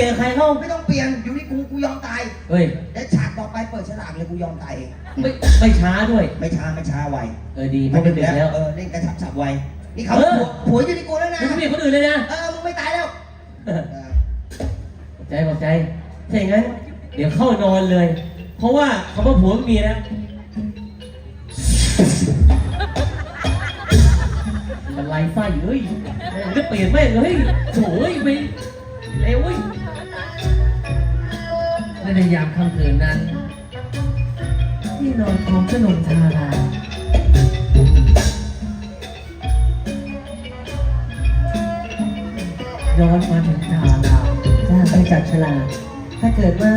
เจอใครเข้าไม่ต้องเปลี่ยนอยู่ที่กูกูยอมตายเฮ้ย แล้วฉากต่อไปเปิดฉลากเลยกูยอมตายเองไม่ไม่ช้าด้วย ไม่ช้าไม่ช้าไวเออดีไม่เป็นเด็กแล้ว เออเล่นกระฉับฉับไวนี่เขาเออ ผัวผัวอยู่ที่กูแล้วนะมึงไม่มีคนอื่นเลยนะเออมึงไม่ตายแล้วเออขอบใจขอบใจถ้าอย่างนั้น เดี๋ยวเข้านอนเลย เพราะว่าคำว่าผัวเมียนะอะไรไส้เฮ้ยมันจะเปลี่ยนแม่งเลยโถ่เฮ้ยไปเอ้ยเว้ย และในยามค่ำคืนนั้น ที่นอนของขนมทาราย้อนมาถึงทาราถ้าไปจับฉลากถ้าเกิดว่า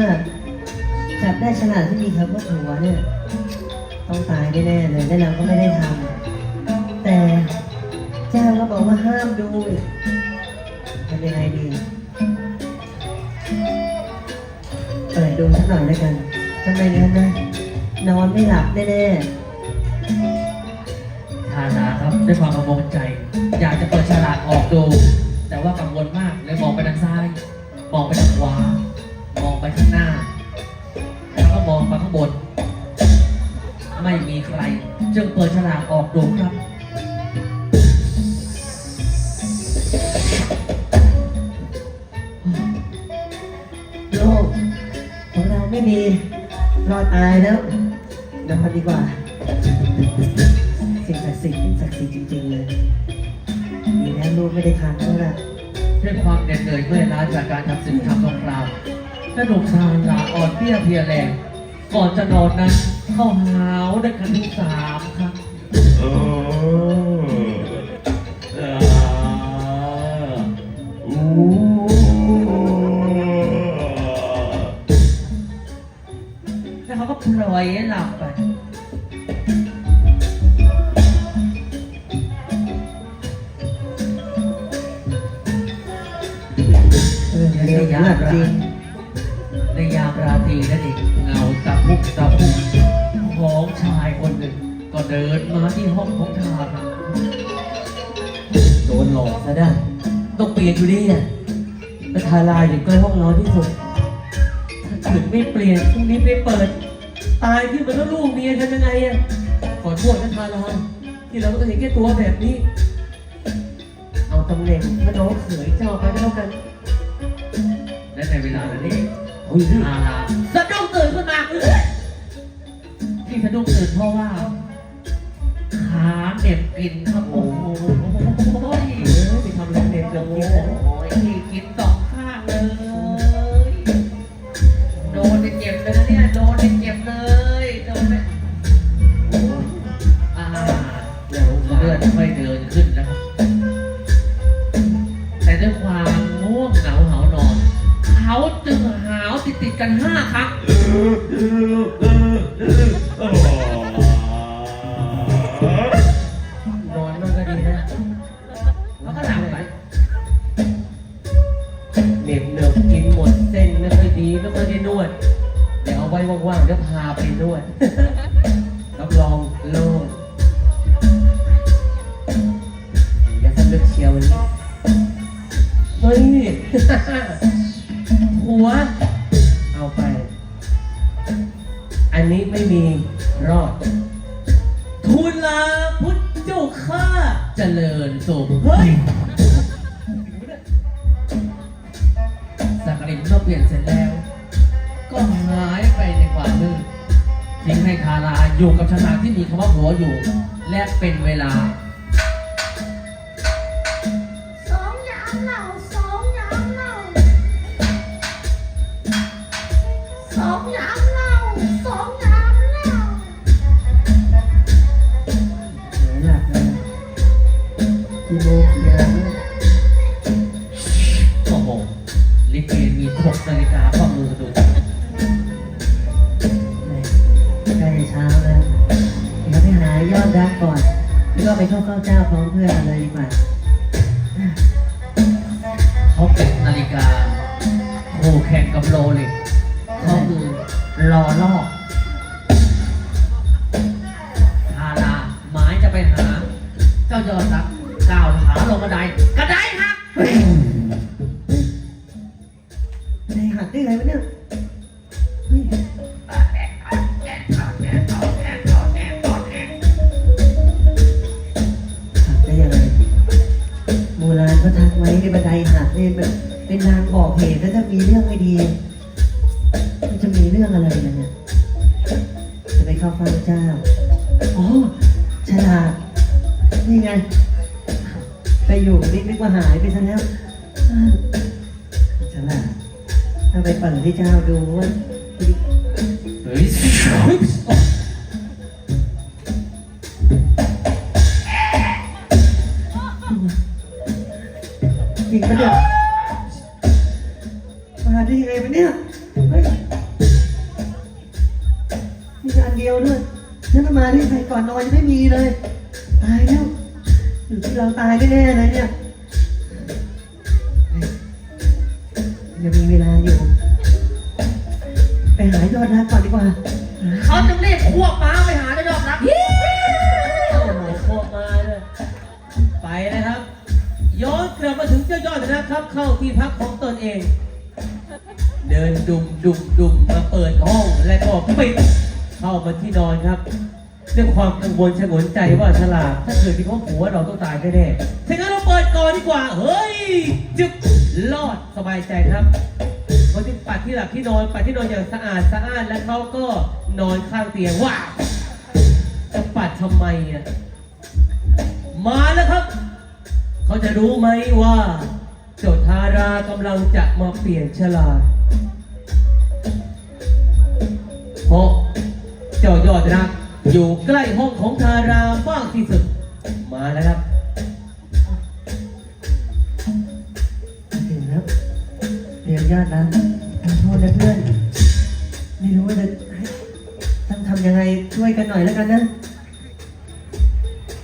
จับได้ฉลากที่มีคำว่าผัวเนี่ย ต้องตายแน่ๆเลยและเราก็ไม่ได้ทำแต่เจ้าก็บอกว่าห้ามดูอีกทำยังไงดี ดูสักหน่อยแล้วกันทำไมงั้นนะ นอนไม่หลับแน่ทานาครับด้วยความกังวลใจ อยากจะเปิดฉลากออกดู ไม่มีรอดตายแล้วนอนดีกว่า สิ่งศักดิ์สิทธิ์ศักดิ์สิทธิ์จริงๆเลยดีแล้วลูกไม่ได้ทานแล้วล่ะด้วยความเหน็ดเหนื่อยเมื่อยล้าจากการทำศึกทำสงครามและหนุ่มชาลาอ่อนเพลียเพลียแรงก่อนจะนอนนั้นเข้าหาวด้วยกันที่สามครั้งเออเอ แล้วเขาก็พลอยให้หลับไปเออเดี๋ยวหลับจริงในยามราตรีนั่นเองเงาตะพุกตะพุกของชายคนหนึ่ง ก็เดินมาที่ห้องของทาราโดนหลอกซะได้ ต้องเปลี่ยนอยู่ดีอะแล้วทาราอยู่ใกล้ห้องนอนที่สุด ถ้าเกิดไม่เปลี่ยนพรุ่งนี้ไม่เปิด ตายขึ้นมาแล้วลูกเมียทำยังไงอะขอโทษนะทาราที่เราต้องเห็นแค่ตัวแบบนี้ เอาตำแหน่งพระน้องเขยเจ้าไปก็แล้วกัน และในเวลานั้นเองเฮ้ยทาราสะดุ้งตื่นขึ้นมาที่สะดุ้งตื่นเพราะว่าขาเหน็บกินครับโอ้โติดกันห้าครั้งนอนมันก็ดีนะแล้วก็หลับไปเหน็บเหนือบกินหมดเส้นไม่ค่อยดีไม่ค่อยได้นวดเดี๋ยวเอาไว้ว่างๆเดี๋ยวพาไปนวดรับรอง อันนี้ไม่มีรอด ทูลลาพุทธเจ้าข้าเจริญสุขเฮ้ยสักรินเมื่อเปลี่ยนเสร็จแล้ว ก็หายไปในความมืดทิ้งให้คาราอยู่กับชนาที่มีคำว่าหัวอยู่ และเป็นเวลา กี่โมงกี่ยามล้วโอ้โหลิเกมีหกนาฬิกาข้อมือดูใกล้จะเช้าแล้วเดี๋ยวไปหายอดรักก่อนแล้วก็ไปเข้าเฝ้าเจ้าพร้อมเพื่อนเลยดีกว่าเขาเก็บนาฬิกาคู่แข่งกับโรเล็กเขาคือรอลอก ในหักได้ไงวะเนี่ยเฮ้ยหักได้ยังไงโบราณเขาทักไว้ในบันไดหักเนี่ยแบบเป็นลางบอกเหตุแล้วถ้ามีเรื่องไม่ดี มันจะมีเรื่องอะไรกันเนี่ยจะไปเข้าเฝ้าเจ้าอ๋อฉลาดนี่ไง ไปอยู่นิดนึกว่าหายไปซะแล้วอ้าวฉลาดถ้าไปเปิดให้เจ้าดูว่าเฮ้ยจริงปะเนี่ยมาได้ยังไงวะเนี่ยเฮ้ยมีอันเดียวด้วยแล้วมันมาได้ใครก่อนนอนยังไม่มีเลย ตายแล้วอยู่ที่ เราตายแน่ๆเลยเนี่ยเฮ้ยยังมีเวลาอยู่ ไปหายอดรักก่อนดีกว่าเขาจะรีบควบม้าไปหาเจ้ายอดรักโอ้โหพวกมาเลยไปนะครับ ย้อนกลับมาถึงเจ้ายอดนะครับ เข้าที่พักของตนเอง เดินดุมดุมดุมมาเปิดห้องและก็ปิดเข้ามาที่นอนครับ ด้วยความกังวลชงนใจว่าฉลาดถ้าเกิดมีข้อหัวเราต้องตายแน่ๆถ้างั้นเราเปิดก่อนดีกว่า เฮ้ย จึ๊บรอดสบายใจครับเขาจึงปัดที่หลับที่นอนปัดที่นอนอย่างสะอาดสะอ้านและเขาก็นอนข้างเตียงว้าวจะปัดทำไมอะมาแล้วครับ เขาจะรู้ไหมว่าเจ้าทารากำลังจะมาเปลี่ยนฉลาดเพราะเจ้ายอดรัก อยู่ใกล้ห้องของทารามากที่สุด มาแล้วครับถึงแล้วเรียนญาตินั้นขอโทษนะเพื่อน ไม่รู้ว่าจะให้ต้องทำยังไงช่วยกันหน่อยแล้วกันนะ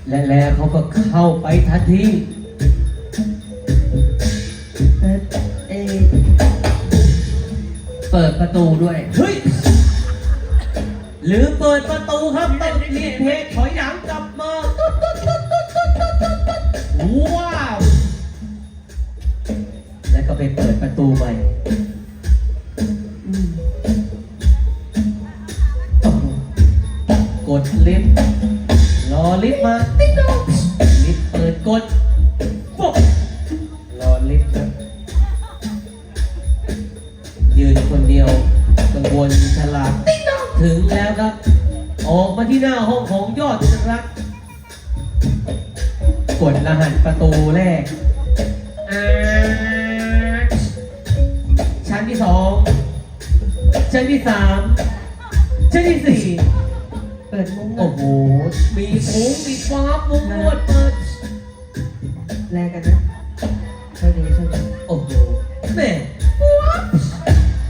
และแล้วเขาก็เข้าไปทันทีเอ่อเออเปิดประตูด้วยเฮ้ย หรือเปิดประตูครับต้องรีบเพจถอยหลังกลับมาว้าว แล้วก็ไปเปิดประตูใหม่ กดรหัสประตูแรกอ่าชั้นที่สองชั้นที่สามชั้นที่สี่เปิดมุ้งโอ้โห มีมุ้งมีฟ้ามุ้งนวดเปิดแลกกันนะช่วยดีช่วยดีโอ้โหแม่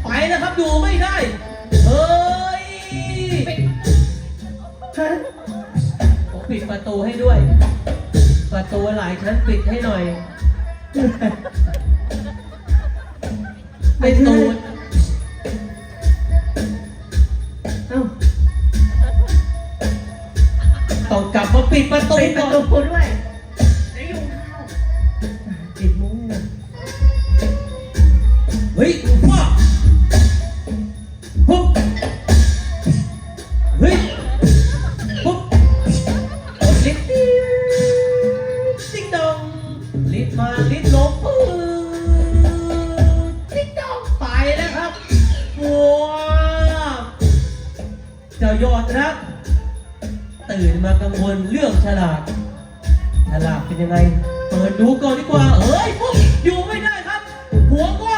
ไปแล้วครับอยู่ไม่ได้ เฮ้ยฮะผมปิดประตูให้ด้วย ประตูหลายชั้นปิดให้หน่อย ไม่ตูดเอ้าต้องกลับมาปิดประตูปิดปก่ระอน ตูด้วย ก ตื่นมากังวลเรื่องฉลากฉลากเป็นยังไง เปิดดูก่อนดีกว่า เอ้ยปุ๊บอยู่ไม่ได้ครับ หัวกว้